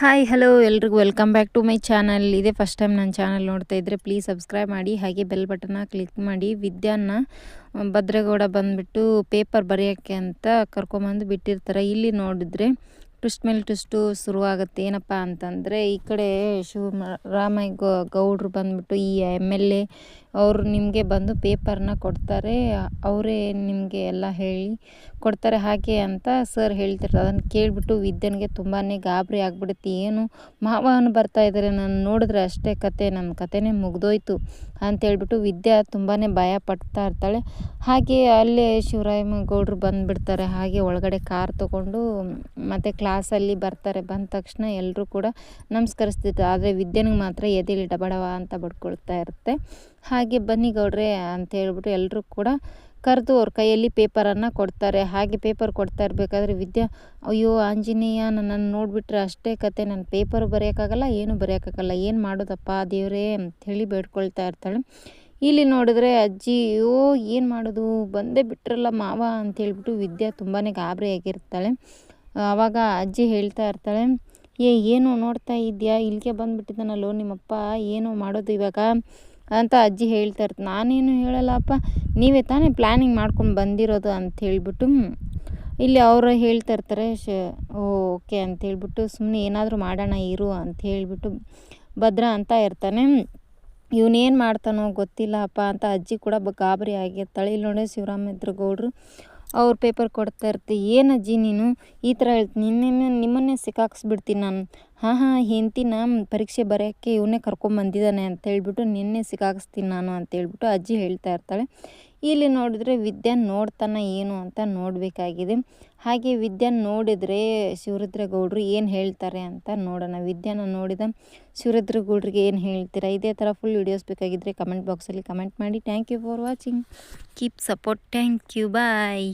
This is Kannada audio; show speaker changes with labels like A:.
A: ಹಾಯ್ ಹಲೋ ಎಲ್ರಿಗೂ. Welcome back to my channel ಇದೇ ಫಸ್ಟ್ ಟೈಮ್ ನನ್ನ ಚಾನಲ್ ನೋಡ್ತಾ ಇದ್ದರೆ ಪ್ಲೀಸ್ ಸಬ್ಸ್ಕ್ರೈಬ್ ಮಾಡಿ, ಹಾಗೆ ಬೆಲ್ ಬಟನ್ನ ಕ್ಲಿಕ್ ಮಾಡಿ. ವಿದ್ಯಾನ ಭದ್ರಗೌಡ ಬಂದುಬಿಟ್ಟು ಪೇಪರ್ ಬರೆಯೋಕ್ಕೆ ಅಂತ ಕರ್ಕೊಂಬಂದು ಬಿಟ್ಟಿರ್ತಾರೆ. ಇಲ್ಲಿ ನೋಡಿದ್ರೆ ಟ್ವಿಸ್ಟ್ ಮೇಲೆ ಟ್ವಿಸ್ಟು ಶುರುವಾಗುತ್ತೆ. ಏನಪ್ಪ ಅಂತಂದರೆ ಈ ಕಡೆ ಶಿವ ರಾಮಯ್ಯ ಗೌಡ್ರು ಬಂದುಬಿಟ್ಟು ಈ ಎಂ ಎಲ್ ಎ ಅವರು ನಿಮಗೆ ಬಂದು ಪೇಪರ್ನ ಕೊಡ್ತಾರೆ. ಅವರೇ ನಿಮಗೆ ಎಲ್ಲ ಹೇಳಿ ಕೊಡ್ತಾರೆ ಹಾಗೆ ಅಂತ ಸರ್ ಹೇಳ್ತಿರ್ತಾರೆ. ಅದನ್ನು ಕೇಳಿಬಿಟ್ಟು ವಿದ್ಯನಿಗೆ ತುಂಬಾ ಗಾಬರಿ ಆಗಿಬಿಡುತ್ತೆ. ಏನು ಮಾವನ ಬರ್ತಾ ಇದ್ದಾರೆ ನಾನು ನೋಡಿದ್ರೆ ಅಷ್ಟೇ ಕತೆ ನನ್ನ ಕತೆನೇ ಮುಗ್ದೋಯ್ತು ಅಂತೇಳ್ಬಿಟ್ಟು ವಿದ್ಯಾ ತುಂಬಾ ಭಯ ಪಡ್ತಾ ಇರ್ತಾಳೆ. ಹಾಗೆ ಅಲ್ಲೇ ಶಿವರಾಮ ಗೌಡ್ರು ಬಂದುಬಿಡ್ತಾರೆ. ಹಾಗೆ ಒಳಗಡೆ ಕಾರ್ ತೊಗೊಂಡು ಮತ್ತು ಕ್ಲಾಸಲ್ಲಿ ಬರ್ತಾರೆ. ಬಂದ ತಕ್ಷಣ ಎಲ್ಲರೂ ಕೂಡ ನಮಸ್ಕರಿಸ್ತಿತ್ತು ಆದರೆ ವಿದ್ಯನಿಗೆ ಮಾತ್ರ ಎದೆಲಿ ಡಬಡವ ಅಂತ ಬಡ್ಕೊಳ್ತಾ ಇರುತ್ತೆ. ಹಾಗೆ ಬನ್ನಿ ಗೌಡ್ರೆ ಅಂತ ಹೇಳ್ಬಿಟ್ಟು ಎಲ್ಲರೂ ಕೂಡ ಕರೆದು ಅವ್ರ ಕೈಯಲ್ಲಿ ಪೇಪರನ್ನು ಕೊಡ್ತಾರೆ. ಹಾಗೆ ಪೇಪರ್ ಕೊಡ್ತಾ ಇರಬೇಕಾದ್ರೆ ವಿದ್ಯಾ, ಅಯ್ಯೋ ಆಂಜನೇಯ ನನ್ನನ್ನು ನೋಡಿಬಿಟ್ರೆ ಅಷ್ಟೇ ಕತೆ. ನಾನು ಪೇಪರ್ ಬರೆಯೋಕ್ಕಾಗಲ್ಲ, ಏನು ಬರೆಯೋಕ್ಕಾಗಲ್ಲ, ಏನು ಮಾಡೋದಪ್ಪ ದೇವರೇ ಹೇಳಿ ಬೇಡ್ಕೊಳ್ತಾ ಇರ್ತಾಳೆ. ಇಲ್ಲಿ ನೋಡಿದ್ರೆ ಅಜ್ಜಿ, ಅಯ್ಯೋ ಏನು ಮಾಡೋದು? ಬಂದೇ ಬಿಟ್ರಲ್ಲ ಮಾವ ಅಂತ ಹೇಳಿಬಿಟ್ಟು ವಿದ್ಯಾ ತುಂಬಾ ಗಾಬರಿ ಆಗಿರ್ತಾಳೆ. ಆವಾಗ ಅಜ್ಜಿ ಹೇಳ್ತಾ ಇರ್ತಾಳೆ, ಏ, ಏನು ನೋಡ್ತಾ ಇದೆಯಾ ಇಲ್ಲಿಗೆ ಬಂದುಬಿಟ್ಟಿದ್ದಾನಲ್ಲೋ ನಿಮ್ಮಪ್ಪ, ಏನು ಮಾಡೋದು ಇವಾಗ? ಅಂತ ಅಜ್ಜಿ ಹೇಳ್ತಾ ಇರ್ತಾರೆ ನಾನೇನು ಹೇಳಲ್ಲಪ್ಪ, ನೀವೇ ತಾನೇ ಪ್ಲ್ಯಾನಿಂಗ್ ಮಾಡ್ಕೊಂಡು ಬಂದಿರೋದು ಅಂತ ಹೇಳ್ಬಿಟ್ಟು ಇಲ್ಲಿ ಅವರು ಹೇಳ್ತಾ ಇರ್ತಾರೆ, ಶ ಓಕೆ ಅಂತ ಹೇಳ್ಬಿಟ್ಟು ಸುಮ್ಮನೆ ಏನಾದರೂ ಮಾಡೋಣ ಇರು ಅಂತ ಹೇಳಿಬಿಟ್ಟು ಭದ್ರ ಅಂತ ಇರ್ತಾನೆ. ಇವನೇನು ಮಾಡ್ತಾನೋ ಗೊತ್ತಿಲ್ಲಪ್ಪ ಅಂತ ಅಜ್ಜಿ ಕೂಡ ಗಾಬರಿ ಆಗಿರ್ತಾಳೆ ಇಲ್ಲಿ ನೋಡಿ ಶಿವರಾಮೇಂದ್ರ ಗೌಡ್ರು, ಅವ್ರ ಪೇಪರ್ ಕೊಡ್ತಾ ಇರ್ತೀವಿ ಏನು ಅಜ್ಜಿ ನೀನು? ಈ ಥರ ಹೇಳ್ತೀನಿ ನಿನ್ನೆ ನಿಮ್ಮನ್ನೇ ಸಿಕ್ಕಾಕ್ಸ್ಬಿಡ್ತೀನಿ ನಾನು. ಹಾಂ ಹಾಂ ಹೆಂಡ್ತಿನ ಪರೀಕ್ಷೆ ಬರೆಯೋಕ್ಕೆ ಇವನೇ ಕರ್ಕೊಂಬಂದಿದ್ದಾನೆ ಅಂತ ಹೇಳ್ಬಿಟ್ಟು ನಿನ್ನೆ ಸಿಕ್ಕಾಕ್ಸ್ತೀನಿ ನಾನು ಅಂತ ಹೇಳ್ಬಿಟ್ಟು ಅಜ್ಜಿ ಹೇಳ್ತಾ ಇರ್ತಾಳೆ. ಇಲ್ಲಿ ನೋಡಿದ್ರೆ ವಿದ್ಯಾ ನೋಡ್ತಾನೆ ಏನು ಅಂತ ನೋಡಬೇಕಾಗಿದೆ. ಹಾಗೆ ವಿದ್ಯಾನ ನೋಡಿದರೆ ಶಿವರುದ್ರ ಗೌಡ್ರು ಏನು ಹೇಳ್ತಾರೆ ಅಂತ ನೋಡೋಣ. ವಿದ್ಯಾನ ನೋಡಿದ ಶಿವರುದ್ರ ಗೌಡ್ರಿಗೆ ಏನು ಹೇಳ್ತೀರಾ? ಇದೇ ಥರ ಫುಲ್ ವಿಡಿಯೋಸ್ ಬೇಕಾಗಿದ್ದರೆ ಕಮೆಂಟ್ ಬಾಕ್ಸಲ್ಲಿ ಕಮೆಂಟ್ ಮಾಡಿ. Thank you for watching keep support thank you bye